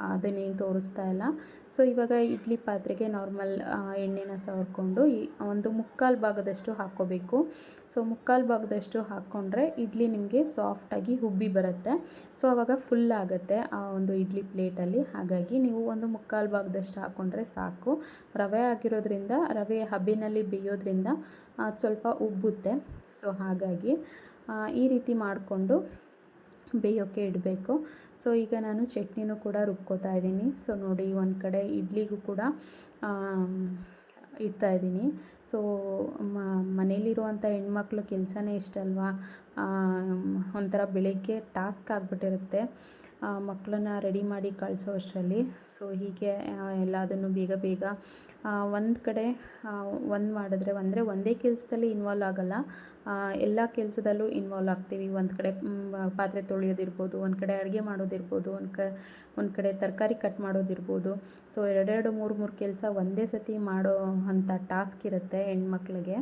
ಅದನ್ನೇನು ತೋರಿಸ್ತಾ ಇಲ್ಲ. ಸೊ, ಇವಾಗ ಇಡ್ಲಿ ಪಾತ್ರೆಗೆ ನಾರ್ಮಲ್ ಎಣ್ಣೆನ ಸವರ್ಕೊಂಡು ಈ ಒಂದು ಮುಕ್ಕಾಲು ಭಾಗದಷ್ಟು ಹಾಕ್ಕೋಬೇಕು. ಸೊ, ಮುಕ್ಕಾಲು ಭಾಗದಷ್ಟು ಹಾಕ್ಕೊಂಡ್ರೆ ಇಡ್ಲಿ ನಿಮಗೆ ಸಾಫ್ಟಾಗಿ ಹುಬ್ಬಿ ಬರುತ್ತೆ. ಸೊ ಆವಾಗ ಫುಲ್ ಆಗುತ್ತೆ ಆ ಒಂದು ಇಡ್ಲಿ ಪ್ಲೇಟಲ್ಲಿ ಹಾಗಾಗಿ ನೀವು ಒಂದು ಮುಕ್ಕಾಲು ಭಾಗದಷ್ಟು ಹಾಕ್ಕೊಂಡ್ರೆ ಸಾಕು. ರವೆ ಆಗಿರೋದ್ರಿಂದ, ರವೆ ಹಬ್ಬಿನಲ್ಲಿ ಬೇಯೋದ್ರಿಂದ ಅದು ಸ್ವಲ್ಪ ಉಬ್ಬುತ್ತೆ. ಸೊ, ಹಾಗಾಗಿ ಈ ರೀತಿ ಮಾಡಿಕೊಂಡು ಬೇಯೋಕ್ಕೆ ಇಡಬೇಕು. ಸೊ, ಈಗ ನಾನು ಚಟ್ನಿನೂ ಕೂಡ ರುಬ್ಕೋತಾ ಇದ್ದೀನಿ. ಸೊ, ನೋಡಿ, ಒಂದು ಕಡೆ ಇಡ್ಲಿಗೂ ಕೂಡ ಇಡ್ತಾ ಇದ್ದೀನಿ. ಸೊ ಮನೇಲಿರುವಂಥ ಹೆಣ್ಮಕ್ಳು ಕೆಲಸನೇ ಇಷ್ಟಲ್ವಾ ಒಂಥರ ಬೆಳಗ್ಗೆ ಟಾಸ್ಕ್ ಆಗಿಬಿಟ್ಟಿರುತ್ತೆ. ಮಕ್ಕಳನ್ನ ರೆಡಿ ಮಾಡಿ ಕಳಿಸೋ ಅಷ್ಟರಲ್ಲಿ ಸೊ ಹೀಗೆ ಎಲ್ಲದನ್ನು ಬೇಗ ಬೇಗ ಒಂದು ಕಡೆ ಒಂದು ಮಾಡಿದ್ರೆ ಅಂದರೆ ಒಂದೇ ಕೆಲಸದಲ್ಲಿ ಇನ್ವಾಲ್ವ್ ಆಗೋಲ್ಲ. ಎಲ್ಲ ಕೆಲಸದಲ್ಲೂ ಇನ್ವಾಲ್ವ್ ಆಗ್ತೀವಿ. ಒಂದು ಕಡೆ ಪಾತ್ರೆ ತೊಳೆಯೋದಿರ್ಬೋದು, ಒಂದು ಕಡೆ ಅಡುಗೆ ಮಾಡೋದಿರ್ಬೋದು, ಒಂದು ಕ, ಒಂದು ಕಡೆ ತರಕಾರಿ ಕಟ್ ಮಾಡೋದಿರ್ಬೋದು. ಸೊ ಎರಡೆರಡು, ಮೂರು ಮೂರು ಕೆಲಸ ಒಂದೇ ಸತಿ ಮಾಡೋ ಅಂಥ ಟಾಸ್ಕ್ ಇರುತ್ತೆ ಹೆಣ್ಮಕ್ಳಿಗೆ.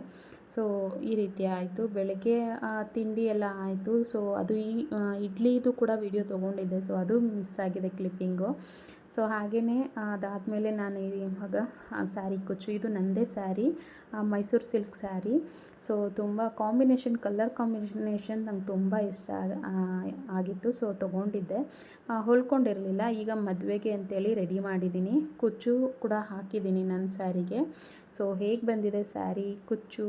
ಸೊ ಈ ರೀತಿ ಆಯಿತು. ಬೆಳಗ್ಗೆ ತಿಂಡಿ ಎಲ್ಲ ಆಯಿತು. ಸೊ ಅದು ಈ ಇಡ್ಲಿದು ಕೂಡ ವಿಡಿಯೋ ತೊಗೊಂಡಿದ್ದೆ. ಸೊ ಅದು ಮಿಸ್ ಆಗಿದೆ ಕ್ಲಿಪ್ಪಿಂಗು. ಸೊ ಹಾಗೆಯೇ ಅದಾದಮೇಲೆ ನಾನು ಇವಾಗ ಸ್ಯಾರಿ ಕುಚ್ಚು. ಇದು ನನ್ನದೇ ಸ್ಯಾರಿ ಮೈಸೂರು ಸಿಲ್ಕ್ ಸ್ಯಾರಿ. ಸೊ ತುಂಬ ಕಾಂಬಿನೇಷನ್, ಕಲರ್ ಕಾಂಬಿನೇಷನ್ ನಂಗೆ ತುಂಬ ಇಷ್ಟ ಆಗಿತ್ತು. ಸೊ ತೊಗೊಂಡಿದ್ದೆ. ಹೊಲ್ಕೊಂಡಿರಲಿಲ್ಲ. ಈಗ ಮದುವೆಗೆ ಅಂತೇಳಿ ರೆಡಿ ಮಾಡಿದ್ದೀನಿ ಕುಚ್ಚು ಕೂಡ ಹಾಕಿದ್ದೀನಿ ನನ್ನ ಸ್ಯಾರಿಗೆ. ಸೊ ಹೇಗೆ ಬಂದಿದೆ ಸ್ಯಾರಿ, ಕುಚ್ಚು?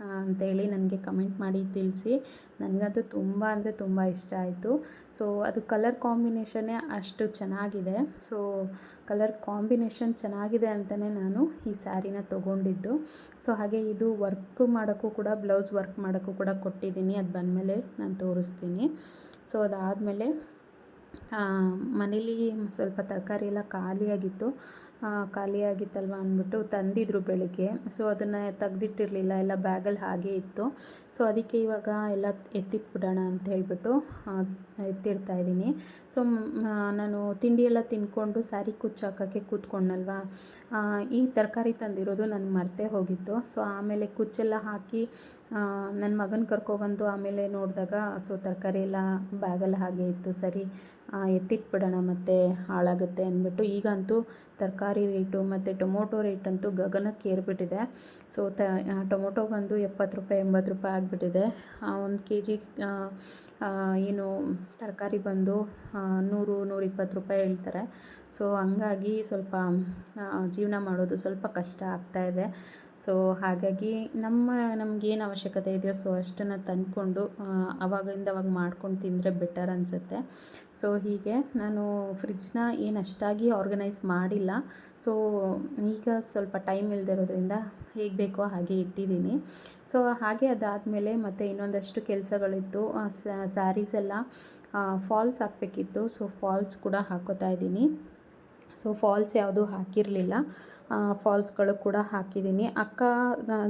ಅಂತೇಳಿ ನನಗೆ ಕಮೆಂಟ್ ಮಾಡಿ ತಿಳಿಸಿ. ನನಗಂತೂ ತುಂಬ ಅಂದರೆ ತುಂಬ ಇಷ್ಟ ಆಯಿತು. ಸೊ, ಅದು ಕಲರ್ ಕಾಂಬಿನೇಷನ್ನೇ ಅಷ್ಟು ಚೆನ್ನಾಗಿದೆ. ಸೊ, ಕಲರ್ ಕಾಂಬಿನೇಷನ್ ಚೆನ್ನಾಗಿದೆ ಅಂತಲೇ ನಾನು ಈ ಸ್ಯಾರಿನ ತೊಗೊಂಡಿದ್ದು. ಸೊ, ಹಾಗೆ ಇದು ವರ್ಕ್ ಮಾಡೋಕ್ಕೂ ಕೂಡ, ಬ್ಲೌಸ್ ವರ್ಕ್ ಮಾಡೋಕ್ಕೂ ಕೂಡ ಕೊಟ್ಟಿದ್ದೀನಿ. ಅದು ಬಂದಮೇಲೆ ನಾನು ತೋರಿಸ್ತೀನಿ. ಸೊ, ಅದಾದಮೇಲೆ ಮನೇಲಿ ಸ್ವಲ್ಪ ತರಕಾರಿ ಎಲ್ಲ ಖಾಲಿಯಾಗಿತ್ತು. ಖಾಲಿಯಾಗಿತ್ತಲ್ವ ಅಂದ್ಬಿಟ್ಟು ತಂದಿದ್ರು ಬೆಳಗ್ಗೆ. ಸೊ ಅದನ್ನು ತೆಗ್ದಿಟ್ಟಿರಲಿಲ್ಲ. ಎಲ್ಲ ಬ್ಯಾಗಲ್ಲಿ ಹಾಗೆ ಇತ್ತು. ಸೊ ಅದಕ್ಕೆ ಇವಾಗ ಎಲ್ಲ ಎತ್ತಿಟ್ಬಿಡೋಣ ಅಂತ ಹೇಳಿಬಿಟ್ಟು ಎತ್ತಿಡ್ತಾ ಇದ್ದೀನಿ. ಸೊ ನಾನು ತಿಂಡಿ ಎಲ್ಲ ತಿಂದ್ಕೊಂಡು ಸ್ಯಾರಿ ಕುಚ್ಚು ಹಾಕೋಕ್ಕೆ ಕೂತ್ಕೊಂಡಲ್ವ ಈ ತರಕಾರಿ ತಂದಿರೋದು ನನಗೆ ಮರ್ತೇ ಹೋಗಿತ್ತು. ಸೊ ಆಮೇಲೆ ಕುಚ್ಚೆಲ್ಲ ಹಾಕಿ ನನ್ನ ಮಗನ ಕರ್ಕೊಬಂದು ಆಮೇಲೆ ನೋಡಿದಾಗ, ಸೊ, ತರಕಾರಿ ಎಲ್ಲ ಬ್ಯಾಗಲ್ಲಿ ಹಾಗೆ ಇತ್ತು. ಸರಿ ಎತ್ತಿಟ್ಬಿಡೋಣ ಮತ್ತು ಹಾಳಾಗುತ್ತೆ ಅಂದ್ಬಿಟ್ಟು ಈಗಂತೂ ತರಕಾರಿ ರೇಟು ಮತ್ತು ಟೊಮೊಟೊ ರೇಟಂತೂ ಗಗನಕ್ಕೆ ಏರಿಬಿಟ್ಟಿದೆ. ಸೊ, ತ ಟೊಮೊಟೊ ಬಂದು ಎಪ್ಪತ್ತು ರೂಪಾಯಿ, ಎಂಬತ್ತು ರೂಪಾಯಿ ಆಗಿಬಿಟ್ಟಿದೆ. ಒಂದು ಕೆ ಜಿ ಏನು ತರಕಾರಿ ಬಂದು ನೂರು, ನೂರಿಪ್ಪತ್ತು ರೂಪಾಯಿ ಹೇಳ್ತಾರೆ. ಸೊ, ಹಂಗಾಗಿ ಸ್ವಲ್ಪ ಜೀವನ ಮಾಡೋದು ಸ್ವಲ್ಪ ಕಷ್ಟ ಆಗ್ತಾ ಇದೆ. ಸೊ, ಹಾಗಾಗಿ ನಮ್ಮ, ನಮಗೇನು ಅವಶ್ಯಕತೆ ಇದೆಯೋ, ಸೊ, ಅಷ್ಟನ್ನು ತಂದ್ಕೊಂಡು ಅವಾಗಿಂದ ಅವಾಗ ಮಾಡ್ಕೊಂಡು ತಿಂದರೆ ಬೆಟರ್ ಅನಿಸುತ್ತೆ. ಸೊ, ಹೀಗೆ ನಾನು ಫ್ರಿಜ್ನ ಏನು ಅಷ್ಟಾಗಿ ಆರ್ಗನೈಸ್ ಮಾಡಿಲ್ಲ. ಸೊ ಈಗ ಸ್ವಲ್ಪ ಟೈಮ್ ಇರೋದ್ರಿಂದ ಹೇಗೆ ಬೇಕೋ ಹಾಗೆ ಇಟ್ಟಿದ್ದೀನಿ. ಸೊ ಹಾಗೆ ಅದಾದಮೇಲೆ ಮತ್ತು ಇನ್ನೊಂದಷ್ಟು ಕೆಲಸಗಳಿತ್ತು. ಸ್ಯಾರೀಸ್ ಎಲ್ಲ ಫಾಲ್ಸ್ ಹಾಕಬೇಕಿತ್ತು. ಸೊ ಫಾಲ್ಸ್ ಕೂಡ ಹಾಕೋತಾ ಇದ್ದೀನಿ. ಸೊ ಫಾಲ್ಸ್ ಯಾವುದೂ ಹಾಕಿರಲಿಲ್ಲ. ಫಾಲ್ಸ್ಗಳು ಕೂಡ ಹಾಕಿದ್ದೀನಿ. ಅಕ್ಕ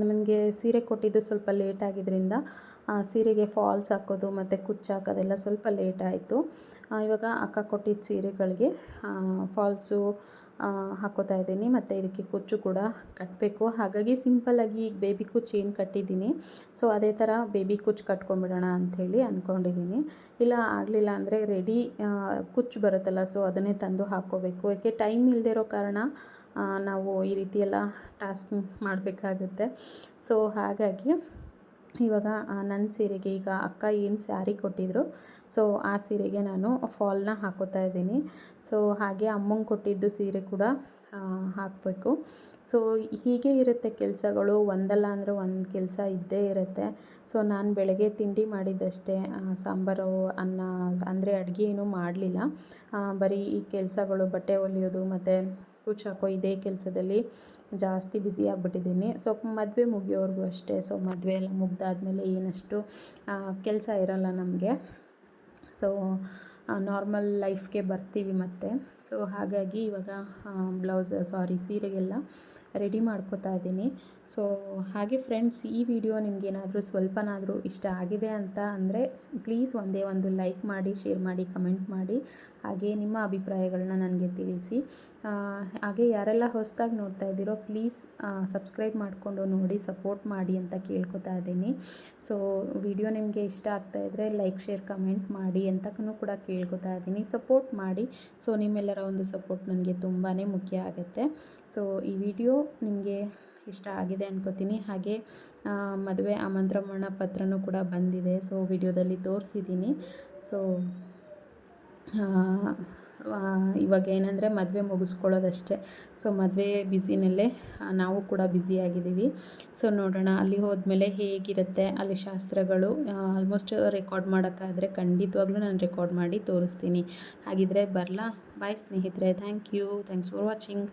ನನಗೆ ಸೀರೆ ಕೊಟ್ಟಿದ್ದು ಸ್ವಲ್ಪ ಲೇಟ್ ಆಗಿದ್ದರಿಂದ ಸೀರೆಗೆ ಫಾಲ್ಸ್ ಹಾಕೋದು ಮತ್ತು ಕುಚ್ಚು ಹಾಕೋದೆಲ್ಲ ಸ್ವಲ್ಪ ಲೇಟ್ ಆಯಿತು. ಇವಾಗ ಅಕ್ಕ ಕೊಟ್ಟಿದ್ದ ಸೀರೆಗಳಿಗೆ ಫಾಲ್ಸು ಹಾಕೋತಾ ಇದ್ದೀನಿ. ಮತ್ತು ಇದಕ್ಕೆ ಕುಚ್ಚು ಕೂಡ ಕಟ್ಟಬೇಕು ಹಾಗಾಗಿ ಸಿಂಪಲ್ಲಾಗಿ ಈಗ ಬೇಬಿ ಕುಚ್ಚು ಏನು ಕಟ್ಟಿದ್ದೀನಿ ಸೊ ಅದೇ ಥರ ಬೇಬಿ ಕುಚ್ಚು ಕಟ್ಕೊಂಬಿಡೋಣ ಅಂಥೇಳಿ ಅಂದ್ಕೊಂಡಿದ್ದೀನಿ ಇಲ್ಲ, ಆಗಲಿಲ್ಲ ಅಂದರೆ ರೆಡಿ ಕುಚ್ಚು ಬರುತ್ತಲ್ಲ ಸೊ ಅದನ್ನೇ ತಂದು ಹಾಕ್ಕೋಬೇಕು ಯಾಕೆ ಟೈಮ್ ಇಲ್ಲದೆ ಇರೋ ಕಾರಣ ನಾವು ಈ ರೀತಿ ಎಲ್ಲ ಟಾಸ್ಕ್ ಮಾಡಬೇಕಾಗುತ್ತೆ. ಸೊ ಹಾಗಾಗಿ ಇವಾಗ ನನ್ನ ಸೀರೆಗೆ ಈಗ ಅಕ್ಕ ಏನು ಸ್ಯಾರಿ ಕೊಟ್ಟಿದ್ರು, ಸೊ ಆ ಸೀರೆಗೆ ನಾನು ಫಾಲ್ನ ಹಾಕೋತಾ ಇದ್ದೀನಿ. ಸೊ ಹಾಗೆ ಅಮ್ಮಂಗೆ ಕೊಟ್ಟಿದ್ದು ಸೀರೆ ಕೂಡ ಹಾಕಬೇಕು. ಸೊ ಹೀಗೆ ಇರುತ್ತೆ ಕೆಲಸಗಳು, ಒಂದಲ್ಲ ಅಂದರೆ ಒಂದು ಕೆಲಸ ಇದ್ದೇ ಇರುತ್ತೆ. ಸೊ ನಾನು ಬೆಳಗ್ಗೆ ತಿಂಡಿ ಮಾಡಿದ್ದಷ್ಟೇ ಸಾಂಬಾರು, ಅನ್ನ, ಅಂದರೆ ಅಡುಗೆ ಏನೂ ಮಾಡಲಿಲ್ಲ. ಬರೀ ಈ ಕೆಲಸಗಳು, ಬಟ್ಟೆ ಹೊಲಿಯೋದು ಮತ್ತು ಕುಚ್ಚು ಹಾಕೋ ಇದೇ ಕೆಲಸದಲ್ಲಿ ಜಾಸ್ತಿ ಬ್ಯುಸಿ ಆಗಿಬಿಟ್ಟಿದ್ದೀನಿ. ಸೊ ಮದುವೆ ಮುಗಿಯೋವರೆಗೂ ಅಷ್ಟೇ. ಸೊ ಮದುವೆ ಎಲ್ಲ ಮುಗ್ದಾದಮೇಲೆ ಏನಷ್ಟು ಕೆಲಸ ಇರಲ್ಲ ನಮಗೆ. ಸೊ ನಾರ್ಮಲ್ ಲೈಫ್ಗೆ ಬರ್ತೀವಿ ಮತ್ತೆ. ಸೊ ಹಾಗಾಗಿ ಇವಾಗ ಬ್ಲೌಸ್ ಸಾರಿ ಸೀರೆಗೆಲ್ಲ ರೆಡಿ ಮಾಡ್ಕೋತಾ ಇದ್ದೀನಿ. ಸೊ ಹಾಗೆ ಫ್ರೆಂಡ್ಸ್, ಈ ವಿಡಿಯೋ ನಿಮಗೇನಾದರೂ ಸ್ವಲ್ಪನಾದರೂ ಇಷ್ಟ ಆಗಿದೆ ಅಂತ ಅಂದರೆ ಪ್ಲೀಸ್ ಒಂದೇ ಒಂದು ಲೈಕ್ ಮಾಡಿ, ಶೇರ್ ಮಾಡಿ, ಕಮೆಂಟ್ ಮಾಡಿ. ಹಾಗೆ ನಿಮ್ಮ ಅಭಿಪ್ರಾಯಗಳನ್ನ ನನಗೆ ತಿಳಿಸಿ. ಹಾಗೆ ಯಾರೆಲ್ಲ ಹೊಸದಾಗಿ ನೋಡ್ತಾ ಇದ್ದೀರೋ ಪ್ಲೀಸ್ ಸಬ್ಸ್ಕ್ರೈಬ್ ಮಾಡಿಕೊಂಡು ನೋಡಿ, ಸಪೋರ್ಟ್ ಮಾಡಿ ಅಂತ ಕೇಳ್ಕೊತಾ ಇದ್ದೀನಿ. ಸೊ ವಿಡಿಯೋ ನಿಮಗೆ ಇಷ್ಟ ಆಗ್ತಾ ಇದ್ದರೆ ಲೈಕ್, ಶೇರ್, ಕಮೆಂಟ್ ಮಾಡಿ ಅಂತಕ್ಕೂ ಕೂಡ ಕೇಳ್ಕೊತಾ ಇದ್ದೀನಿ. ಸಪೋರ್ಟ್ ಮಾಡಿ. ಸೊ ನಿಮ್ಮೆಲ್ಲರ ಒಂದು ಸಪೋರ್ಟ್ ನನಗೆ ತುಂಬಾ ಮುಖ್ಯ ಆಗುತ್ತೆ. ಸೊ ಈ ವಿಡಿಯೋ ನಿಮಗೆ ಇಷ್ಟ ಆಗಿದೆ ಅನ್ಕೋತೀನಿ. ಹಾಗೆ ಮದುವೆ ಆಮಂತ್ರಣ ಪತ್ರನೂ ಕೂಡ ಬಂದಿದೆ. ಸೊ ವಿಡಿಯೋದಲ್ಲಿ ತೋರಿಸಿದ್ದೀನಿ. ಸೊ ಇವಾಗ ಏನಂದರೆ ಮದುವೆ ಮುಗಿಸ್ಕೊಳ್ಳೋದಷ್ಟೇ. ಸೊ ಮದುವೆ ಬ್ಯುಸಿನಲ್ಲೇ ನಾವು ಕೂಡ ಬ್ಯುಸಿಯಾಗಿದ್ದೀವಿ ಸೊ ನೋಡೋಣ, ಅಲ್ಲಿ ಹೋದ್ಮೇಲೆ ಹೇಗಿರುತ್ತೆ, ಅಲ್ಲಿ ಶಾಸ್ತ್ರಗಳು ಆಲ್ಮೋಸ್ಟ್ ರೆಕಾರ್ಡ್ ಮಾಡೋಕ್ಕಾದರೆ ಖಂಡಿತವಾಗ್ಲೂ ನಾನು ರೆಕಾರ್ಡ್ ಮಾಡಿ ತೋರಿಸ್ತೀನಿ. ಹಾಗಿದ್ರೆ ಬರಲಾ? ಬಾಯ್ ಸ್ನೇಹಿತರೆ thank you thanks for watching